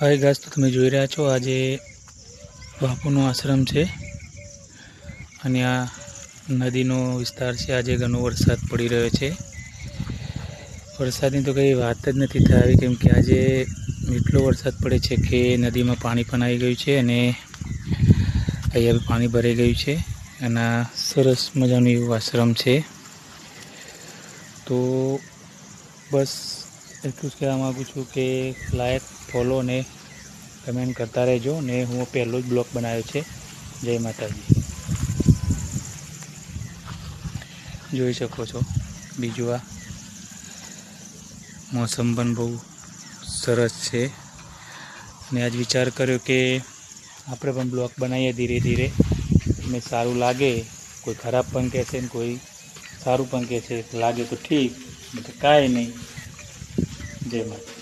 હવે ગાસ તો તમે જોઈ રહ્યા છો, આજે બાપુનો આશ્રમ છે અને આ નદીનો વિસ્તાર છે. આજે ઘણો વરસાદ પડી રહ્યો છે. વરસાદની તો કંઈ વાત જ નથી થઈ કેમ કે આજે એટલો વરસાદ પડે છે કે નદીમાં પાણી પણ આવી ગયું છે અને અહીંયા બી પાણી ભરાઈ ગયું છે અને સરસ મજાનું એવું આશ્રમ છે. તો બસ એટલું જ કહેવા માગું છું કે લાયક ફોલો ને કમેન્ટ કરતા રહેજો ને હું પહેલો જ બ્લોગ બનાવ્યો છે. જય માતાજી. જોઈ શકો છો. બીજું આ મોસમ પણ બહુ સરસ છે. અને આજ વિચાર કર્યો કે આપણે પણ બ્લોગ બનાવીએ ધીરે ધીરે. ને સારું લાગે, કોઈ ખરાબ પણ કહેશે ને કોઈ સારું પણ કહેશે. લાગે તો ઠીક કાંઈ નહીં. જય માતા